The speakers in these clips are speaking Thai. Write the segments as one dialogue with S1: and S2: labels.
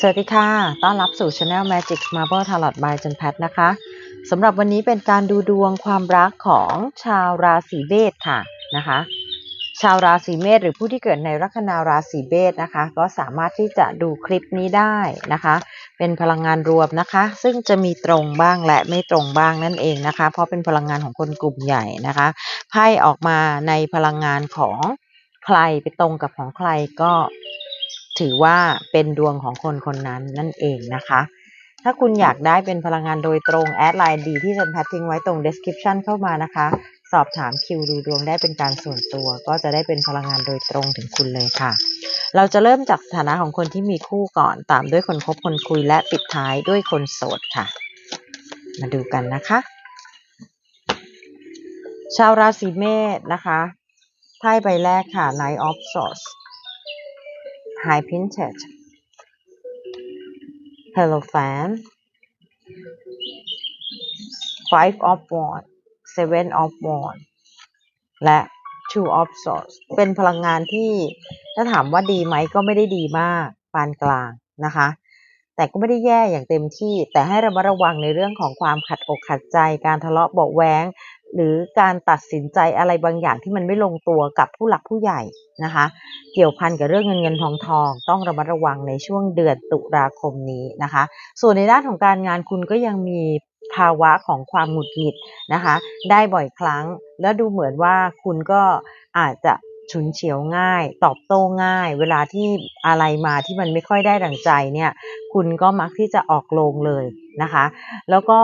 S1: สวัสดีค่ะ ต้อนรับสู่ Channel Magic Marble Tarot by จันแพทนะคะสำหรับวันนี้เป็นการดูดวงความรักของชาวราศีเมษค่ะนะคะ ชาวราศีเมษหรือผู้ที่เกิดในลัคนาราศีเมษนะคะ ก็สามารถที่จะดูคลิปนี้ได้นะคะ เป็นพลังงานรวมนะคะ ซึ่งจะมีตรงบ้างและไม่ตรงบ้างนั่นเองนะคะ เพราะเป็นพลังงานของคนกลุ่มใหญ่นะคะไพ่ออกมาในพลังงานของใครไปตรงกับของใครก็ ถือว่าเป็นดวงของคนคนนั้นนั่นเองนะคะ ถ้าคุณอยากได้เป็นพลังงานโดยตรงแอดไลน์ดีที่ฉันแพททิ้งไว้ตรง description เข้ามานะคะ สอบถามคิวดูดวงได้เป็นการส่วนตัว ก็จะได้เป็นพลังงานโดยตรงถึงคุณเลยค่ะ เราจะเริ่มจากสถานะของคนที่มีคู่ก่อน ตามด้วยคนคบคนคุยและปิดท้ายด้วยคนโสดค่ะ มาดูกันนะคะ ชาวราศีเมษนะคะไพ่ใบแรกค่ะ Knight of Swords High pinted Hello Fan Five of Wands Seven of Wands และ Two of Swords เป็นพลังงานที่ถ้าถามว่าดีไหมก็ไม่ได้ดีมากปานกลางนะคะ แต่ก็ไม่ได้แย่อย่างเต็มที่ แต่ให้ระมัดระวังในเรื่องของความขัดอกขัดใจการทะเลาะเบาะแว้ง หรือการตัดสินใจอะไรบางอย่างที่มันไม่ลงตัวกับผู้หลักผู้ใหญ่นะคะ เกี่ยวพันกับเรื่องเงินเงินทองทองต้องระมัดระวังในช่วงเดือนตุลาคมนี้นะคะ ส่วนในด้านของการงานคุณก็ยังมีภาวะของความหงุดหงิดนะคะ ได้บ่อยครั้ง แล้วดูเหมือนว่าคุณก็อาจจะฉุนเฉียวง่าย ตอบโต้ง่าย เวลาที่อะไรมาที่มันไม่ค่อยได้ดังใจเนี่ย คุณก็มักที่จะออกโรงเลยนะคะ แล้วก็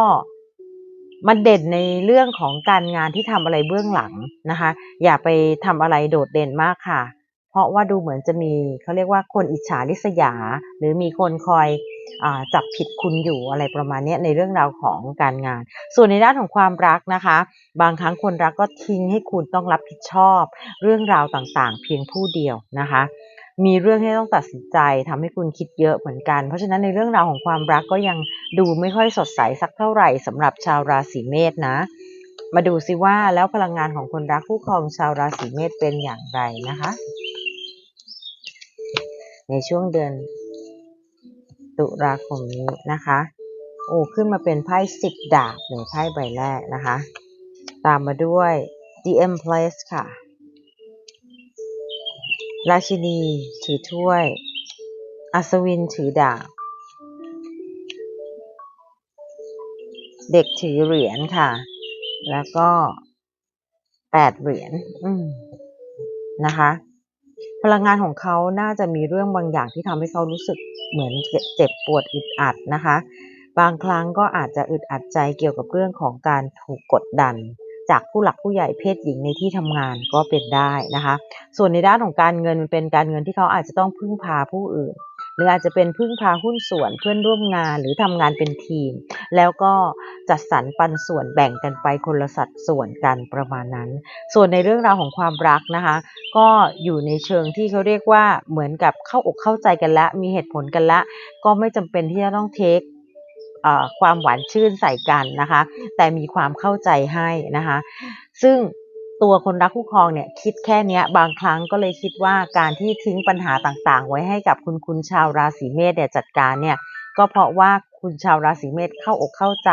S1: มันเด่นในเรื่องของการงานที่ทำอะไรเบื้องหลังนะคะ อย่าไปทำอะไรโดดเด่นมากค่ะ เพราะว่าดูเหมือนจะมีเขาเรียกว่าคนอิจฉาริษยา หรือมีคนคอยอจับผิดคุณอยู่อะไรประมาณนี้ในเรื่องราวของการงาน ส่วนในด้านของความรักนะคะ บางครั้งคนรักก็ทิ้งให้คุณต้องรับผิดชอบ เรื่องราวต่างๆ เพียงผู้เดียวนะคะ มีเรื่องให้ต้องตัดสินใจทำให้คุณคิดเยอะเหมือนกัน เพราะฉะนั้นในเรื่องราวของความรักก็ยังดูไม่ค่อยสดใสสักเท่าไหร่สำหรับชาวราศีเมษนะ มาดูซิว่าแล้วพลังงานของคนรักคู่ครองชาวราศีเมษเป็นอย่างไรนะคะ ในช่วงเดือนตุลาคมนี้นะคะ โอ้ขึ้นมาเป็นไพ่สิบดาบในไพ่ใบแรกนะคะ ตามมาด้วย The Empress ค่ะ ราชินี ถือถ้วย อัศวินถือดาบ เด็กถือเหรียญค่ะ แล้วก็แปดเหรียญนะคะ พลังงานของเขาน่าจะมีเรื่องบางอย่างที่ทำให้เขารู้สึกเหมือนเจ็บปวดอึดอัดนะคะ บางครั้งก็อาจจะอึดอัดใจเกี่ยวกับเรื่องของการถูกกดดัน จากผู้หลักผู้ใหญ่เพศหญิงในที่ทำงานก็เป็นได้นะคะ ส่วนในด้านของการเงินเป็นการเงินที่เขาอาจจะต้องพึ่งพาผู้อื่น หรืออาจจะเป็นพึ่งพาหุ้นส่วนเพื่อนร่วมงานหรือทำงานเป็นทีม แล้วก็จัดสรรปันส่วนแบ่งกันไปคนละสัดส่วนกันประมาณนั้น ส่วนในเรื่องราวของความรักนะคะ ก็อยู่ในเชิงที่เขาเรียกว่าเหมือนกับเข้าอกเข้าใจกันแล้วมีเหตุผลกันแล้วก็ไม่จำเป็นที่จะต้องเทค ความหวานชื่นใส่กันนะคะ แต่มีความเข้าใจให้นะคะ ซึ่งตัวคนรักคู่ครองเนี่ยคิดแค่นี้บางครั้งก็เลยคิดว่าการที่ทิ้งปัญหาต่างๆ ไว้ให้กับคุณคุณชาวราศีเมษเนี่ยจัดการเนี่ยก็เพราะว่าคุณชาวราศีเมษเข้าอกเข้าใจ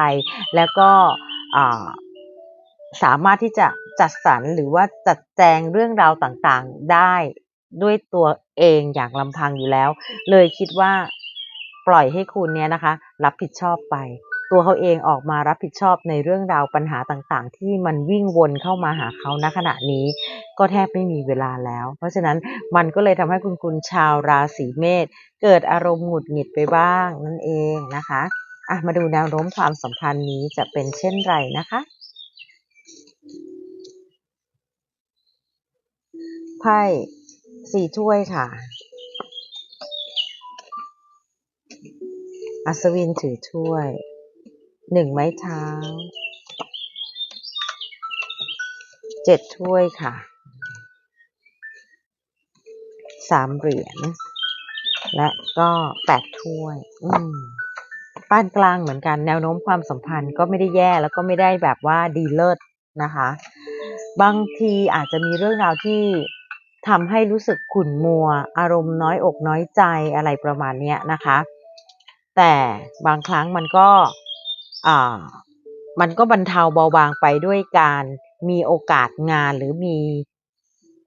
S1: แล้วก็สามารถที่จะจัดสรรหรือว่าจัดแจงเรื่องราวต่างๆได้ด้วยตัวเองอย่างลำพังอยู่แล้ว เลยคิดว่า ปล่อยให้คุณเนี่ยนะคะ รับผิดชอบไป ตัวเขาเองออกมารับผิดชอบในเรื่องราวปัญหาต่างๆ ที่มันวิ่งวนเข้ามาหาเขาณขณะนี้ ก็แทบไม่มีเวลาแล้ว เพราะฉะนั้นมันก็เลยทำให้คุณคุณชาวราศีเมษเกิดอารมณ์หงุดหงิดไปบ้างนั่นเองนะคะอะมาดูแนวโน้มความสัมพันธ์นี้จะเป็นเช่นไรนะคะไพ่สี่ถ้วยค่ะ อัศวินถือถ้วย หนึ่งไม้เท้า เจ็ดถ้วยค่ะ สามเหรียญ และก็แปดถ้วย อืมปานกลางเหมือนกันแนวโน้มความสัมพันธ์ก็ไม่ได้แย่แล้วก็ไม่ได้แบบว่าดีเลิศนะคะ บางทีอาจจะมีเรื่องราวที่ทำให้รู้สึกขุ่นมัว อารมณ์น้อยอกน้อยใจอะไรประมาณนี้นะคะ แต่บางครั้งมันก็มันก็บรรเทาเบาบางไปด้วยการมีโอกาสงานหรือมี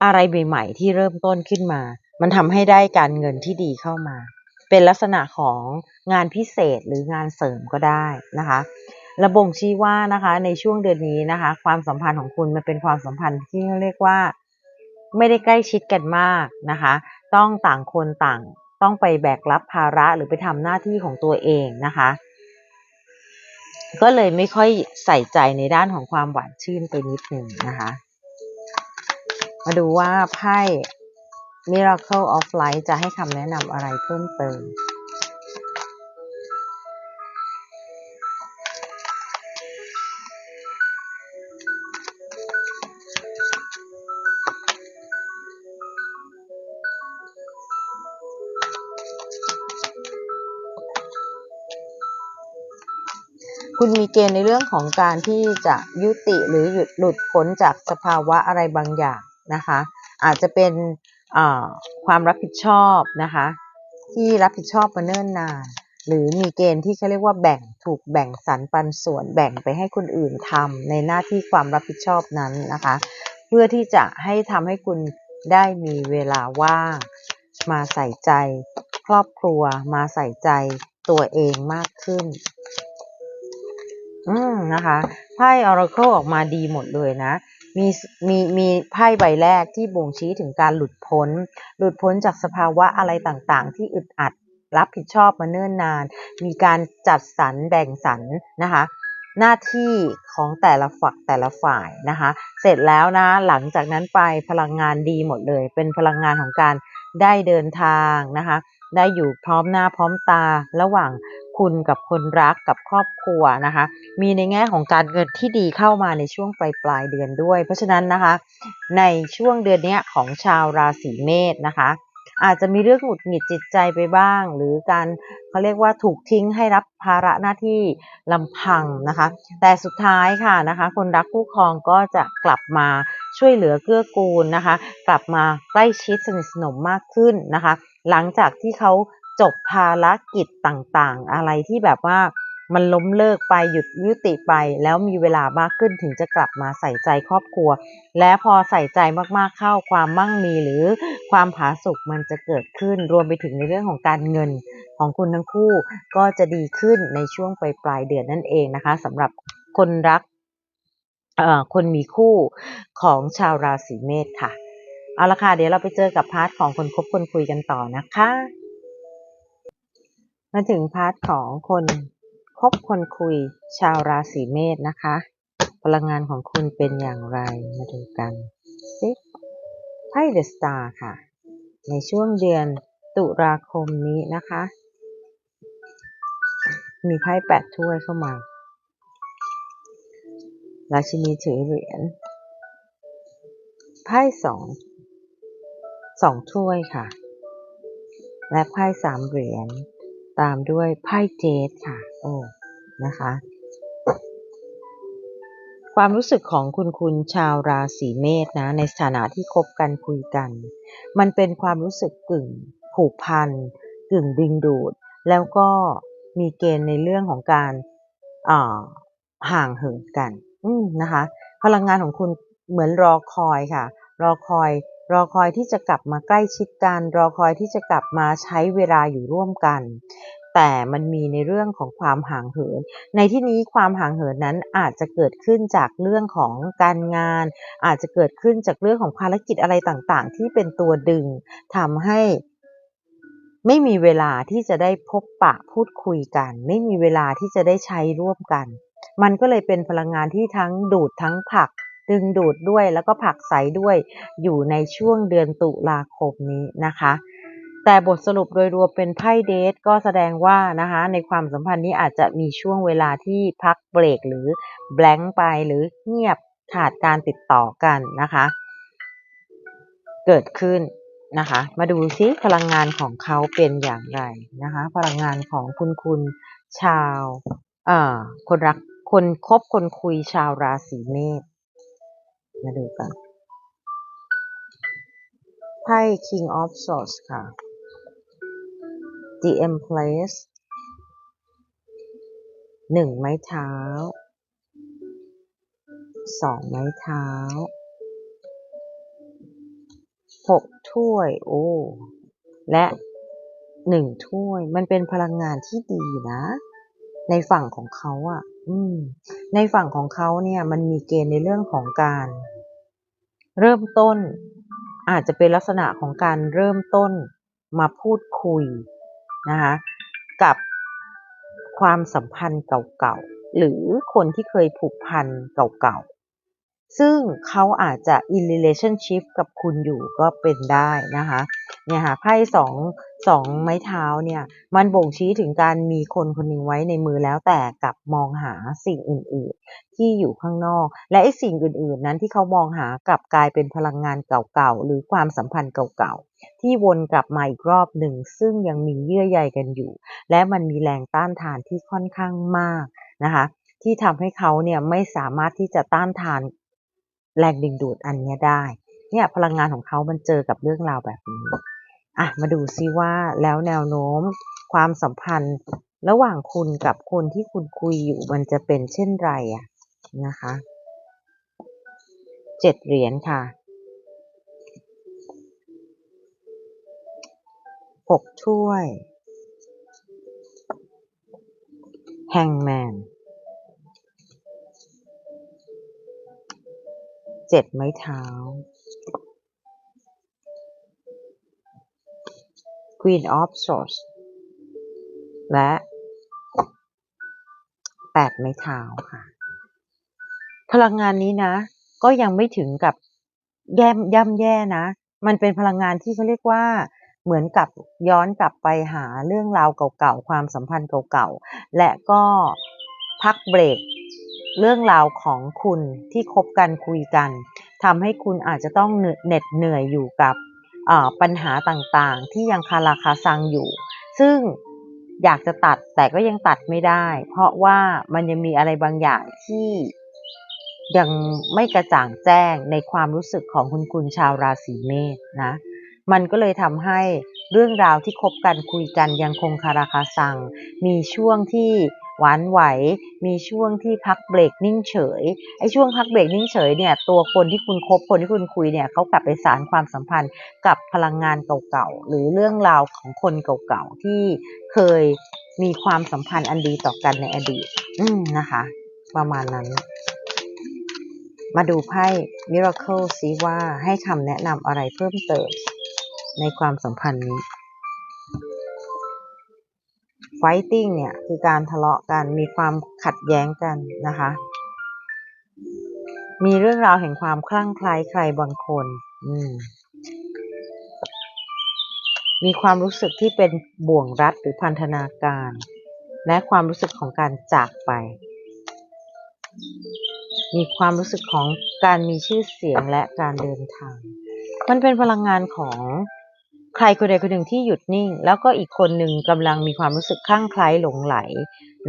S1: อะไรใหม่ๆที่เริ่มต้นขึ้นมา มันทำให้ได้การเงินที่ดีเข้ามา เป็นลักษณะของงานพิเศษหรืองานเสริมก็ได้นะคะ ระบ่งชี้ว่านะคะในช่วงเดือนนี้นะคะ ความสัมพันธ์ของคุณมันเป็นความสัมพันธ์ที่เรียกว่า ไม่ได้ใกล้ชิดกันมากนะคะ ต้องต่างคนต่าง ต้องไปแบกรับภาระหรือไปทำหน้าที่ของตัวเองนะคะ ก็เลยไม่ค่อยใส่ใจในด้านของความหวานชื่นไปนิดหนึ่งนะคะ มาดูว่าไพ่ Miracle of Light จะให้คำแนะนำอะไรเพิ่มเติม คุณมีเกณฑ์ในเรื่องของการที่จะยุติหรือหยุดหลุดพ้นจากสภาวะอะไรบางอย่างนะคะ อาจจะเป็นความรับผิดชอบนะคะ ที่รับผิดชอบมาเนิ่นนานหรือมีเกณฑ์ที่เขาเรียกว่าแบ่งถูกแบ่งสรรปันส่วนแบ่งไปให้คนอื่นทำในหน้าที่ความรับผิดชอบนั้นนะคะ เพื่อที่จะให้ทำให้คุณได้มีเวลาว่าง มาใส่ใจ ครอบครัวมาใส่ใจตัวเองมากขึ้น อืมนะคะไพ่ Oracle ออกมาดีหมดเลยนะมีมีมีไพ่ใบแรกที่บ่งชี้ถึงการหลุดพ้น หลุดพ้นจากสภาวะอะไรต่างๆ ที่อึดอัดรับผิดชอบมาเนิ่นนาน มีการจัดสรรแบ่งสรรนะคะ หน้าที่ของแต่ละฝักแต่ละฝ่ายนะคะ เสร็จแล้วนะหลังจากนั้นไปพลังงานดีหมดเลย เป็นพลังงานของการได้เดินทางนะคะ ได้อยู่พร้อมหน้าพร้อมตาระหว่างคุณกับคนรักกับครอบครัวนะคะ มีในแง่ของการเงินที่ดีเข้ามาในช่วงปลายปลายเดือนด้วย เพราะฉะนั้นนะคะ ในช่วงเดือนนี้ของชาวราศีเมษนะคะ อาจจะมีเรื่องหงุดหงิดจิตใจไปบ้าง หรือการเขาเรียกว่าถูกทิ้งให้รับภาระหน้าที่ลำพังนะคะ แต่สุดท้ายค่ะนะคะ คนรักคู่ครองก็จะกลับมาช่วยเหลือเกื้อกูลนะคะ กลับมาใกล้ชิดสนิทสนมมากขึ้นนะคะ หลังจากที่เขาจบภารกิจต่างๆ อะไรที่แบบว่า มันล้มเลิกไปหยุดยุติไป แล้วมีเวลามากขึ้นถึงจะกลับมาใส่ใจครอบครัว และพอใส่ใจมากๆเข้าความมั่งมีหรือความผาสุกมันจะเกิดขึ้นรวมไปถึงในเรื่องของการเงินของคุณทั้งคู่ก็จะดีขึ้นในช่วงปลายปลายเดือนนั่นเองนะคะสำหรับคนรักเอ่อคนมีคู่ของชาวราศีเมษค่ะ เอาละค่ะ เดี๋ยวเราไปเจอกับพาร์ทของคนคบคนคุยกันต่อนะคะ มาถึงพาร์ทของคน คบคนคุยชาวราศีเมษนะคะ พลังงานของคุณเป็นอย่างไรมาดูกันสิไพ่เดอะสตาร์ค่ะ ในช่วงเดือนตุลาคมนี้นะคะ มีไพ่แปดถ้วยเข้ามา ราชินีถือเหรียญไพ่สองสองถ้วยค่ะ และไพ่สามเหรียญตามด้วยไพ่เจดค่ะ โอ้ นะคะ ความรู้สึกของคุณคุณชาวราศีเมษนะ ในสถานะที่คบกันคุยกัน มันเป็นความรู้สึกกึ่งผูกพันกึ่งดึงดูด แล้วก็มีเกณฑ์ในเรื่องของการห่างเหินกันนะคะ พลังงานของคุณเหมือนรอคอยค่ะ รอคอย รอคอยที่จะกลับมาใกล้ชิดกัน รอคอยที่จะกลับมาใช้เวลาอยู่ร่วมกัน แต่มันมีในเรื่องของความห่างเหิน ในที่นี้ความห่างเหินนั้นอาจจะเกิดขึ้นจากเรื่องของการงาน อาจจะเกิดขึ้นจากเรื่องของภารกิจอะไรต่างๆ ที่เป็นตัวดึงทำให้ไม่มีเวลาที่จะได้พบปะพูดคุยกัน ไม่มีเวลาที่จะได้ใช้ร่วมกัน มันก็เลยเป็นพลังงานที่ทั้งดูดทั้งผลัก ดึงดูดด้วยแล้วก็ผลักไสด้วยอยู่ในช่วงเดือนตุลาคมนี้นะคะ แต่บทสรุปโดยรวมเป็นไพ่เดทก็แสดงว่านะคะในความสัมพันธ์นี้อาจจะมีช่วงเวลาที่พักเบรกหรือแบงค์ไปหรือเงียบขาดการติดต่อกันนะคะ เกิดขึ้นนะคะ มาดูซิพลังงานของเขาเป็นอย่างไรนะคะ พลังงานของคุณคุณชาวเอ่อคนรักคนคบคนคุยชาวราศีเมษมาดูกันไพ่ King of Swords ค่ะ The Empress หนึ่งไม้เท้าสองไม้เท้าหกถ้วย โอ้ และหนึ่งถ้วย มันเป็นพลังงานที่ดีนะ ในฝั่งของเขาอะ่ะ อืม ในฝั่งของเขาเนี่ย มันมีเกณฑ์ในเรื่องของการ เริ่มต้น อาจจะเป็นลักษณะของการเริ่มต้นมาพูดคุย นะคะกับความสัมพันธ์เก่าๆ หรือคนที่เคยผูกพันเก่าๆ ซึ่งเขาอาจจะ in relationship กับคุณอยู่ก็เป็นได้นะคะ เนี่ยค่ะไพ่สองสองไม้เท้าเนี่ยมันบ่งชี้ถึงการมีคนคนหนึ่งไว้ในมือแล้วแต่กลับมองหาสิ่งอื่น ๆ ที่อยู่ข้างนอก และไอ้สิ่งอื่น ๆ นั้นที่เขามองหากลับกลายเป็นพลังงานเก่า ๆ หรือความสัมพันธ์เก่า ๆ ที่วนกลับมาอีกรอบหนึ่ง ซึ่งยังมีเยื่อใยกันอยู่ และมันมีแรงต้านทานที่ค่อนข้างมากนะคะที่ทำให้เขาเนี่ยไม่สามารถที่จะต้านทานแรงดึงดูดอันนี้ได้ เนี่ยพลังงานของเขามันเจอกับเรื่องราวแบบนี้ อะมาดูซิว่าแล้วแนวโน้มความสัมพันธ์ระหว่างคุณกับคนที่คุณคุยอยู่มันจะเป็นเช่นไรอะนะคะเจ็ดเหรียญค่ะหกถ้วยแฮงแมนเจ็ดไม้เท้า Queen of Swords และแปดไม้เท้าค่ะ พลังงานนี้นะ ก็ยังไม่ถึงกับแย่ย่ำแย่นะ มันเป็นพลังงานที่เขาเรียกว่าเหมือนกับย้อนกลับไปหาเรื่องราวเก่าๆ ความสัมพันธ์เก่าๆ และก็พักเบรกเรื่องราวของคุณที่คบกันคุยกันทำให้คุณอาจจะต้องเหน็ดเหนื่อยอยู่กับ ปัญหาต่างๆ ที่ยังคาราคาซังอยู่ ซึ่งอยากจะตัดแต่ก็ยังตัดไม่ได้ เพราะว่ามันยังมีอะไรบางอย่างที่ยังไม่กระจ่างแจ้งในความรู้สึกของคุณคุณชาวราศีเมษนะ มันก็เลยทำให้เรื่องราวที่คบกันคุยกันยังคงคาราคาซัง มีช่วงที่ หวานไหว มีช่วงที่พักเบรกนิ่งเฉย ไอ้ช่วงพักเบรกนิ่งเฉยเนี่ยตัวคนที่คุณคบคนที่คุณคุยเนี่ยเขากลับไปสารความสัมพันธ์กับพลังงานเก่าๆ หรือเรื่องราวของคนเก่าๆ ที่เคยมีความสัมพันธ์อันดีต่อกันในอดีต อืมนะคะ ประมาณนั้น มาดูไพ่ Miracle ซิว่าให้คำแนะนำอะไรเพิ่มเติมในความสัมพันธ์นี้ fighting เนี่ยคือการทะเลาะกันมีความขัดแย้งกันนะคะ มีเรื่องราวแห่งความคลั่งไคล้ใครบางคนอืมมีความรู้สึกที่เป็นบ่วงรัดหรือพันธนาการ และความรู้สึกของการจากไป มีความรู้สึกของการมีชื่อเสียงและการเดินทาง มันเป็นพลังงานของ ใครคนใดคนหนึ่งที่หยุดนิ่ง แล้วก็อีกคนหนึ่งกำลังมีความรู้สึกคลั่งไคล้หลงไหล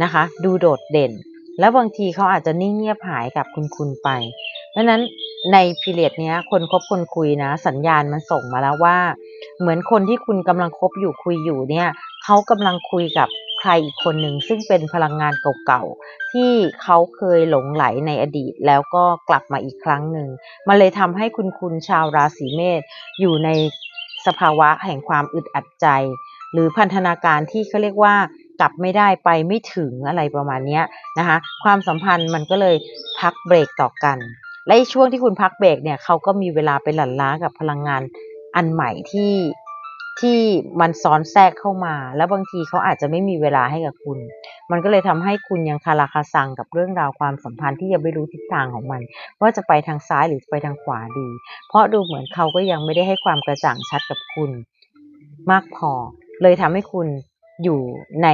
S1: นะคะ ดูโดดเด่น แล้วบางทีเขาอาจจะนิ่งเงียบหายกับคุณคุณไปเพราะนั้นในพีเรียดนี้คนคบคนคุยนะ สัญญาณมันส่งมาแล้วว่า เหมือนคนที่คุณกำลังคบอยู่คุยอยู่เนี่ยเขากำลังคุยกับใครอีกคนหนึ่งซึ่งเป็นพลังงานเก่าๆที่เขาเคยหลงไหลในอดีต แล้วก็กลับมาอีกครั้งหนึ่งมันเลยทำให้คุณคุณชาวราศีเมษอยู่ใน สภาวะแห่งความอึดอัดใจ หรือพันธนาการที่เขาเรียกว่ากลับไม่ได้ไปไม่ถึงอะไรประมาณนี้นะคะความสัมพันธ์มันก็เลยพักเบรกต่อกัน และช่วงที่คุณพักเบรกเนี่ยเขาก็มีเวลาไปหลั่นล้ากับพลังงานอันใหม่ที่ ที่มันซ้อนแทรกเข้ามา แล้วบางทีเขาอาจจะไม่มีเวลาให้กับคุณ มันก็เลยทำให้คุณยังคาราคาซังกับเรื่องราวความสัมพันธ์ที่ยังไม่รู้ทิศทางของมัน ว่าจะไปทางซ้ายหรือไปทางขวาดี เพราะดูเหมือนเขาก็ยังไม่ได้ให้ความกระจ่างชัดกับคุณ มากพอ เลยทำให้คุณอยู่ใน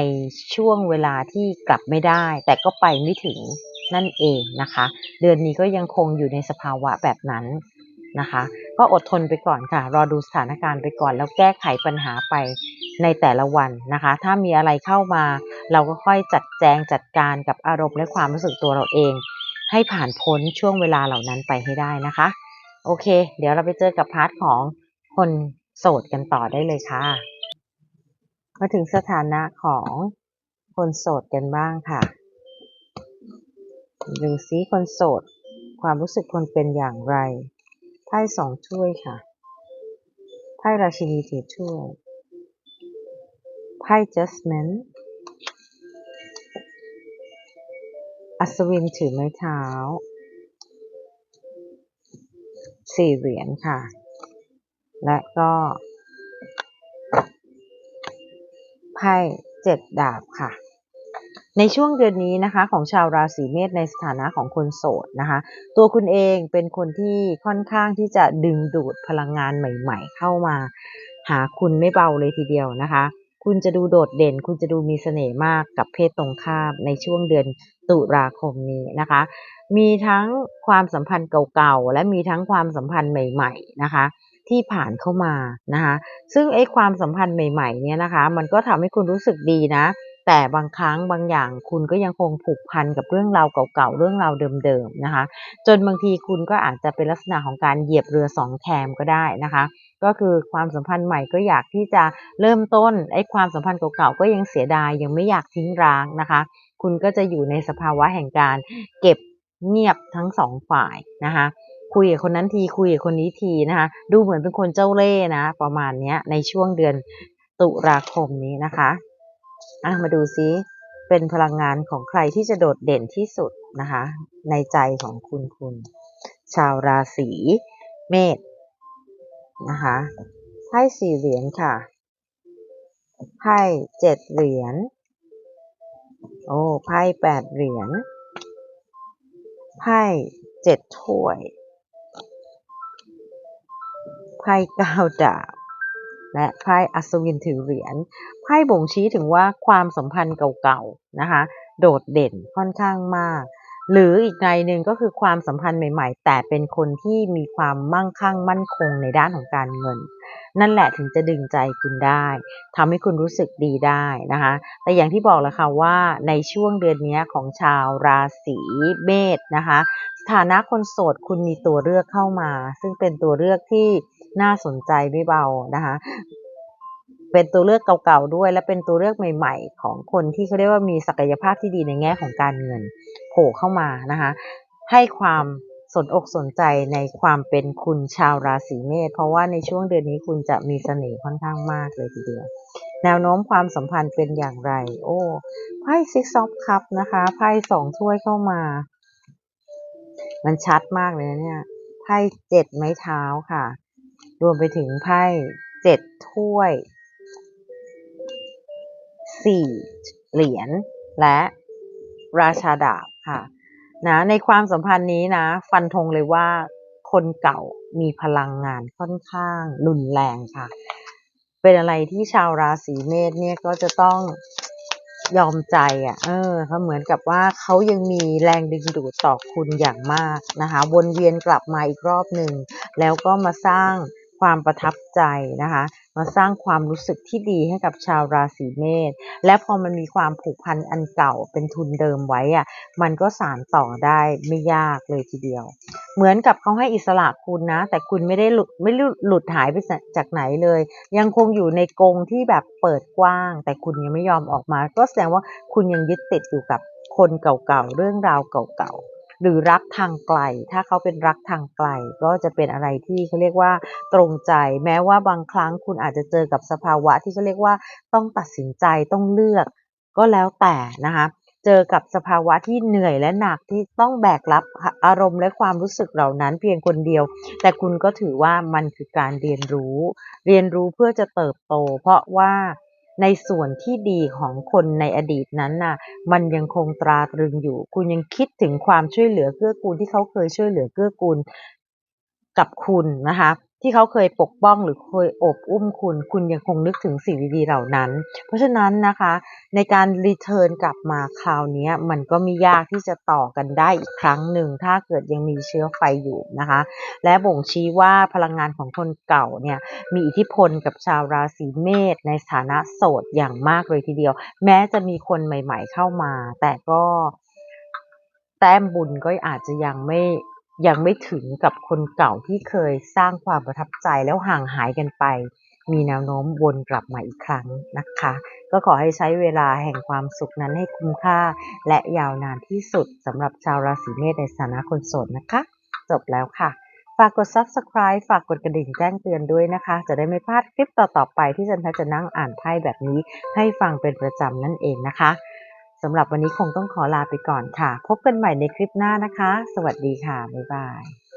S1: ช่วงเวลาที่กลับไม่ได้ แต่ก็ไปไม่ถึงนั่นเองนะคะ เดือนนี้ก็ยังคงอยู่ในสภาวะแบบนั้น นะคะ ก็อดทนไปก่อนค่ะ รอดูสถานการณ์ไปก่อน แล้วแก้ไขปัญหาไปในแต่ละวันนะคะ ถ้ามีอะไรเข้ามา เราก็ค่อยจัดแจงจัดการกับอารมณ์และความรู้สึกตัวเราเอง ให้ผ่านพ้นช่วงเวลาเหล่านั้นไปให้ได้นะคะ โอเค เดี๋ยวเราไปเจอกับพาร์ทของคนโสดกันต่อได้เลยค่ะ มาถึงสถานะของคนโสดกันบ้างค่ะดูซิคนโสด ความรู้สึกคนเป็นอย่างไร ไพ่สองถ้วยค่ะ ไพ่ราชินีถือถ้วย ไพ่ judgment อัศวินถือไม้เท้า สี่เหรียญค่ะ และก็ไพ่เจ็ดดาบค่ะ ในช่วงเดือนนี้นะคะของชาวราศีเมษในสถานะของคนโสดนะคะ ตัวคุณเองเป็นคนที่ค่อนข้างที่จะดึงดูดพลังงานใหม่ ๆ เข้ามา หาคุณไม่เบาเลยทีเดียวนะคะ คุณจะดูโดดเด่น คุณจะดูมีเสน่ห์มากกับเพศตรงข้ามในช่วงเดือนตุลาคมนี้นะคะ มีทั้งความสัมพันธ์เก่าๆและมีทั้งความสัมพันธ์ใหม่ ๆนะคะที่ผ่านเข้ามานะคะ ซึ่งไอ้ความสัมพันธ์ใหม่ๆเนี่ยนะคะ มันก็ทำให้คุณรู้สึกดีนะ แต่บางครั้งบางอย่างคุณก็ยังคงผูกพันกับเรื่องราวเก่าๆ เรื่องราวเดิมๆนะคะ จนบางทีคุณก็อาจจะเป็นลักษณะของการเหยียบเรือสองแคมก็ได้นะคะ ก็คือความสัมพันธ์ใหม่ก็อยากที่จะเริ่มต้นไอ้ความสัมพันธ์เก่าๆก็ยังเสียดายยังไม่อยากทิ้งร้างนะคะ คุณก็จะอยู่ในสภาวะแห่งการเก็บเงียบทั้งสองฝ่ายนะคะคุยกับคนนั้นทีคุยกับคนนี้ทีนะคะดูเหมือนเป็นคนเจ้าเล่ห์นะ ประมาณนี้ในช่วงเดือนตุลาคมนี้นะคะ อะมาดูซิเป็นพลังงานของใครที่จะโดดเด่นที่สุดนะคะ ในใจของคุณคุณ ชาวราศีเมษนะคะไพ่สี่เหรียญค่ะไพ่เจ็ดเหรียญโอ้ไพ่แปดเหรียญไพ่เจ็ดถ้วยไพ่เก้าดาบ และไพ่อัศวินถือเหรียญไพ่บ่งชี้ถึงว่าความสัมพันธ์เก่าๆนะคะโดดเด่นค่อนข้างมาก หรืออีกในหนึ่งก็คือความสัมพันธ์ใหม่ ๆ แต่เป็นคนที่มีความมั่งคั่งมั่นคงในด้านของการเงิน นั่นแหละถึงจะดึงใจคุณได้ทำให้คุณรู้สึกดีได้นะคะ แต่อย่างที่บอกแล้วค่ะว่าในช่วงเดือนนี้ของชาวราศีเมษนะคะ สถานะคนโสดคุณมีตัวเลือกเข้ามา ซึ่งเป็นตัวเลือกที่ น่าสนใจไม่เบานะคะ เป็นตัวเลือกเก่าๆด้วย และเป็นตัวเลือกใหม่ๆ ของคนที่เขาเรียกว่ามีศักยภาพที่ดีในแง่ของการเงินโผล่เข้ามานะคะ ให้ความสนอกสนใจในความเป็นคุณชาวราศีเมษเพราะว่าในช่วงเดือนนี้คุณจะมีเสน่ห์ค่อนข้างมากเลยทีเดียว แนวโน้มความสัมพันธ์เป็นอย่างไร โอ้ไพ่ six of cup นะคะไพ่สองถ้วยเข้ามา มันชัดมากเลยนะเนี่ยไพ่เจ็ดไม้เท้าค่ะ รวมไปถึงไพ่เจ็ดถ้วยสี่เหรียญและราชาดาบค่ะนะในความสัมพันธ์นี้นะ ฟันธงเลยว่าคนเก่ามีพลังงานค่อนข้างรุนแรงค่ะ เป็นอะไรที่ชาวราศีเมษเนี่ยก็จะต้องยอมใจอะ เออเขาเหมือนกับว่าเขายังมีแรงดึงดูดต่อคุณอย่างมากนะคะ วนเวียนกลับมาอีกรอบหนึ่ง แล้วก็มาสร้าง ความประทับใจนะคะ มาสร้างความรู้สึกที่ดีให้กับชาวราศีเมษและพอมันมีความผูกพันอันเก่าเป็นทุนเดิมไว้อะมันก็สานต่อได้ไม่ยากเลยทีเดียว เหมือนกับเขาให้อิสระคุณนะ แต่คุณไม่ได้หลุดไม่หลุดหายไปจากไหนเลย ยังคงอยู่ในกรงที่แบบเปิดกว้าง แต่คุณยังไม่ยอมออกมา ก็แสดงว่าคุณยังยึดติดอยู่กับคนเก่าๆเรื่องราวเก่าๆ หรือรักทางไกล ถ้าเขาเป็นรักทางไกล ก็จะเป็นอะไรที่เขาเรียกว่าตรงใจ แม้ว่าบางครั้งคุณอาจจะเจอกับสภาวะที่เขาเรียกว่าต้องตัดสินใจต้องเลือก ก็แล้วแต่นะคะเจอกับสภาวะที่เหนื่อยและหนักที่ต้องแบกรับอารมณ์และความรู้สึกเหล่านั้นเพียงคนเดียว แต่คุณก็ถือว่ามันคือการเรียนรู้ เรียนรู้เพื่อจะเติบโต เพราะว่า ในส่วนที่ดีของคนในอดีตนั้นน่ะ มันยังคงตราตรึงอยู่ คุณยังคิดถึงความช่วยเหลือเกื้อกูลที่เขาเคยช่วยเหลือเกื้อกูลกับคุณนะคะ ที่เขาเคยปกป้องหรือเคยอบอุ้มคุณ คุณยังคงนึกถึงสิ่งดีๆเหล่านั้น เพราะฉะนั้นนะคะ ในการรีเทิร์นกลับมาคราวนี้มันก็ไม่ยากที่จะต่อกันได้อีกครั้งหนึ่ง ถ้าเกิดยังมีเชื้อไฟอยู่นะคะ และบ่งชี้ว่าพลังงานของคนเก่าเนี่ยมีอิทธิพลกับชาวราศีเมษในสถานะโสดอย่างมากเลยทีเดียว แม้จะมีคนใหม่ ๆ เข้ามา แต่ก็แต้มบุญก็อาจจะยังไม่ ยังไม่ถึงกับคนเก่าที่เคยสร้างความประทับใจแล้วห่างหายกันไป มีแนวโน้มวนกลับมาอีกครั้งนะคะ ก็ขอให้ใช้เวลาแห่งความสุขนั้นให้คุ้มค่า และยาวนานที่สุดสำหรับชาวราศีเมษในฐานะคนโสดนะคะ จบแล้วค่ะ ฝากกด subscribe ฝากกดกระดิ่งแจ้งเตือนด้วยนะคะ จะได้ไม่พลาดคลิปต่อๆไปที่จันทจะนั่งอ่านไพ่แบบนี้ให้ฟังเป็นประจำนั่นเองนะคะ สำหรับวันนี้คงต้องขอลาไปก่อนค่ะ พบกันใหม่ในคลิปหน้านะคะ สวัสดีค่ะ บ๊ายบาย